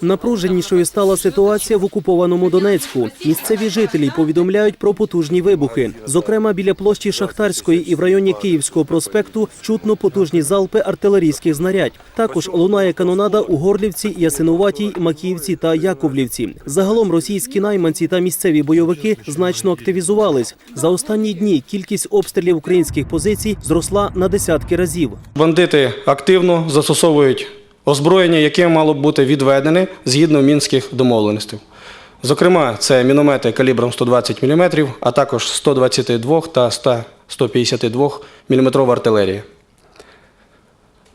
Напруженішою стала ситуація в окупованому Донецьку. Місцеві жителі повідомляють про потужні вибухи. Зокрема, біля площі Шахтарської і в районі Київського проспекту чутно потужні залпи артилерійських знарядь. Також лунає канонада у Горлівці, Ясинуватій, Макіївці та Яковлівці. Загалом російські найманці та місцеві бойовики значно активізувались. За останні дні кількість обстрілів українських позицій зросла на десятки разів. Бандити активно застосовують озброєння, яке мало б бути відведене згідно мінських домовленостей. Зокрема, це міномети калібром 120 мм, а також 122 та 100 152 мм артилерія.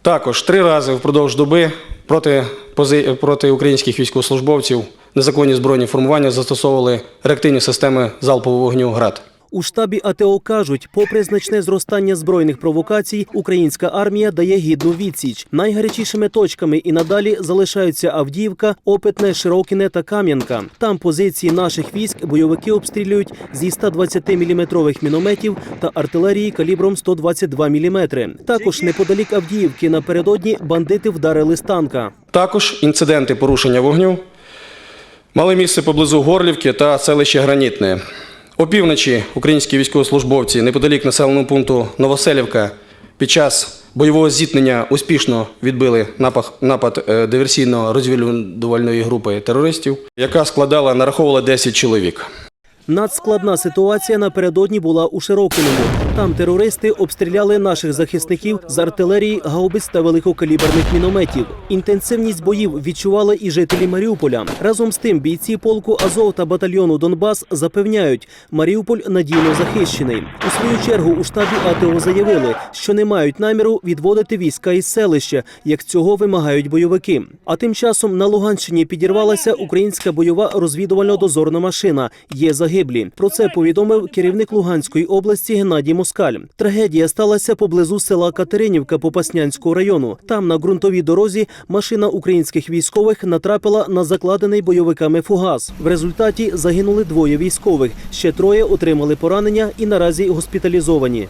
Також три рази впродовж доби проти, проти українських військовослужбовців незаконні збройні формування застосовували реактивні системи залпового вогню ГРАД. У штабі АТО кажуть, попри значне зростання збройних провокацій, українська армія дає гідну відсіч. Найгарячішими точками і надалі залишаються Авдіївка, Опитне, Широкіне та Кам'янка. Там позиції наших військ бойовики обстрілюють зі 120-мм мінометів та артилерії калібром 122 мм. Також неподалік Авдіївки напередодні бандити вдарили з танка. Також інциденти порушення вогню мали місце поблизу Горлівки та селища Гранітне. Опівночі українські військовослужбовці неподалік населеного пункту Новоселівка під час бойового зіткнення успішно відбили напад е, диверсійно-розвідувальної групи терористів, яка складала нараховувала 10 чоловік. Надскладна ситуація напередодні була у Широкиному. Там терористи обстріляли наших захисників з артилерії, гаубиць та великокаліберних мінометів. Інтенсивність боїв відчували і жителі Маріуполя. Разом з тим, бійці полку Азов та батальйону Донбас запевняють, Маріуполь надійно захищений. У свою чергу у штабі АТО заявили, що не мають наміру відводити війська із селища, як цього вимагають бойовики. А тим часом на Луганщині підірвалася українська бойова розвідувально-дозорна машина. Є загиблі. Про це повідомив керівник Луганської області Геннадій Москаль. Трагедія сталася поблизу села Катеринівка Попаснянського району. Там на ґрунтовій дорозі машина українських військових натрапила на закладений бойовиками фугас. В результаті загинули двоє військових. Ще троє отримали поранення і наразі госпіталізовані.